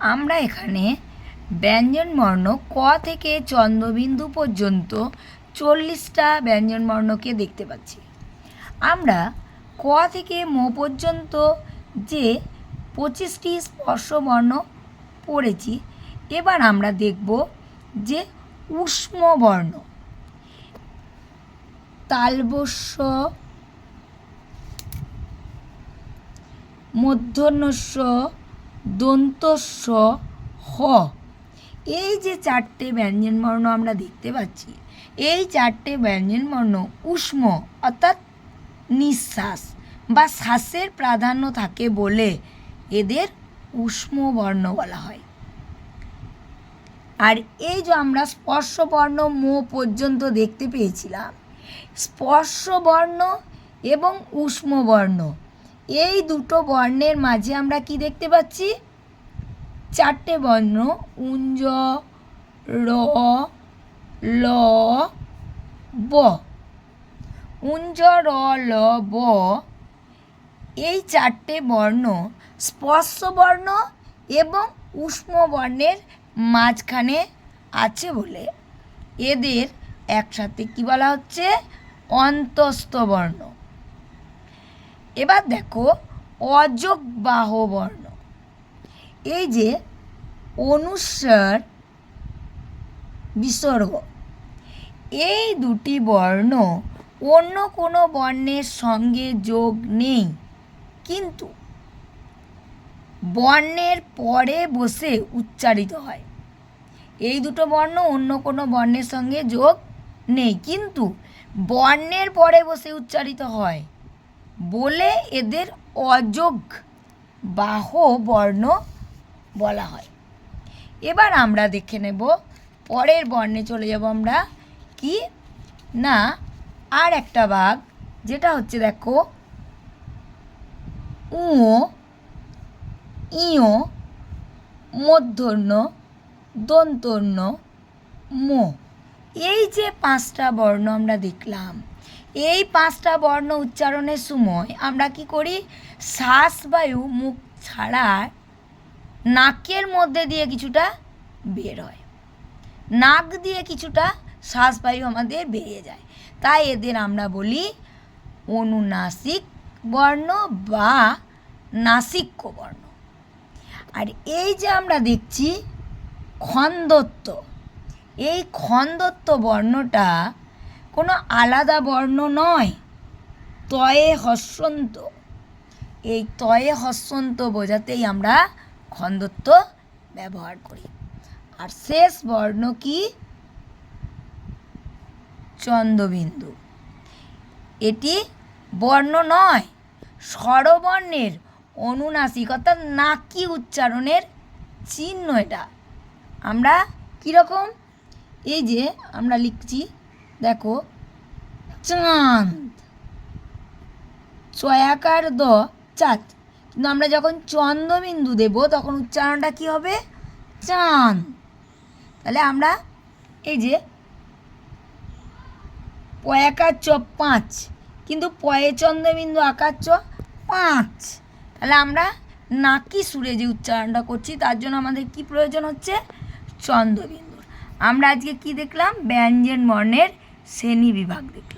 আমরা এখানে ব্যঞ্জনবর্ণ ক থেকে চন্দ্রবিন্দু পর্যন্ত চল্লিশটা ব্যঞ্জনবর্ণকে দেখতে পাচ্ছি। আমরা ক থেকে ম পর্যন্ত যে পঁচিশটি স্পর্শবর্ণ পড়েছি, এবার আমরা দেখব যে উষ্ম বর্ণ তালবস্য মূর্ধন্যস্য দন্তস্য হ। এই যে চারটে ব্যঞ্জনবর্ণ আমরা দেখতে পাচ্ছি, এই চারটে ব্যঞ্জনবর্ণ উষ্ম, অর্থাৎ নিঃশ্বাস বা শ্বাসের প্রাধান্য থাকে বলে এদের উষ্ম বর্ণ বলা হয়। আর এই যে আমরা স্পর্শবর্ণ মো পর্যন্ত দেখতে পেয়েছিলাম স্পর্শবর্ণ এবং উষ্ম বর্ণ এই দুটো বর্ণের মাঝে আমরা কি দেখতে পাচ্ছি? চারটে বর্ণ, উঞ্জ, র, ল, ব। উঞ্জ, র, ল, ব, এই চারটে বর্ণ স্পর্শ বর্ণ এবং উষ্ম বর্ণের মাঝখানে আছে বলে এদের একসাথে কি বলা হচ্ছে? অন্তস্থ বর্ণ। এবার দেখো অযোগ বাহ বর্ণ। এই যে অনুস্বার বিসর্গ। এই দুটি বর্ণ অন্য কোনো বর্ণের সঙ্গে যোগ নেই। কিন্তু বর্ণের পরে বসে উচ্চারিত হয়। এই দুটো বর্ণ অন্য কোনো বর্ণের সঙ্গে যোগ নেই। কিন্তু বর্ণের পরে বসে উচ্চারিত হয়। বলে এদের অযোগ বাহ বর্ণ বলা হয়। এবার আমরা দেখে নেব, পরের বর্ণে চলে যাব আমরা, কি? না, আর একটা বাঘ, যেটা হচ্ছে দেখো উঁ ইয় মধ্যন্য দন্তন্য মো। এই যে পাঁচটা বর্ণ আমরা দেখলাম এই পাঁচটা বর্ণ উচ্চারণের সময় আমরা কি করি? শ্বাস বায়ু মুখ ছাড়া নাকের মধ্যে দিয়ে কিছুটা বের হয়। নাক দিয়ে কিছুটা শ্বাস বায়ু আমাদের বেরিয়ে যায়। তাই এদের আমরা বলি অনুনাসিক বর্ণ বা নাসিক্য বর্ণ। আর এই যে আমরা দেখছি খন্দত্ব এই খন্দত্ব বর্ণটা কোনো আলাদা বর্ণ নয়। তয়ে হস্যন্ত। এই তয়ে হস্যন্ত বোঝাতেই আমরা খন্দত্ব ব্যবহার করি। আর শেষ বর্ণ কি? চন্দ্রবিন্দু। এটি বর্ণ নয়, স্বরবর্ণের অনুনাসিক অর্থাৎ নাকি উচ্চারণের চিহ্ন এটা। আমরা কীরকম? এই যে আমরা লিখছি দেখো, চাঁদ। চয়াকার দ, চাঁদ। কিন্তু আমরা যখন চন্দ্রবিন্দু দেব, তখন উচ্চারণটা কি হবে? চাঁদ। তাহলে আমরা এই যে পয়াকার চ পাঁচ, কিন্তু পয়ে চন্দ্রবিন্দু আকার চ পাঁচ। তাহলে আমরা নাকি সুরে যে উচ্চারণটা করছি, তার জন্য আমাদের কি প্রয়োজন হচ্ছে? চন্দ্রবিন্দুর। আমরা আজকে কি দেখলাম? ব্যঞ্জন বর্ণের শ্রেণী বিভাগ দেখলাম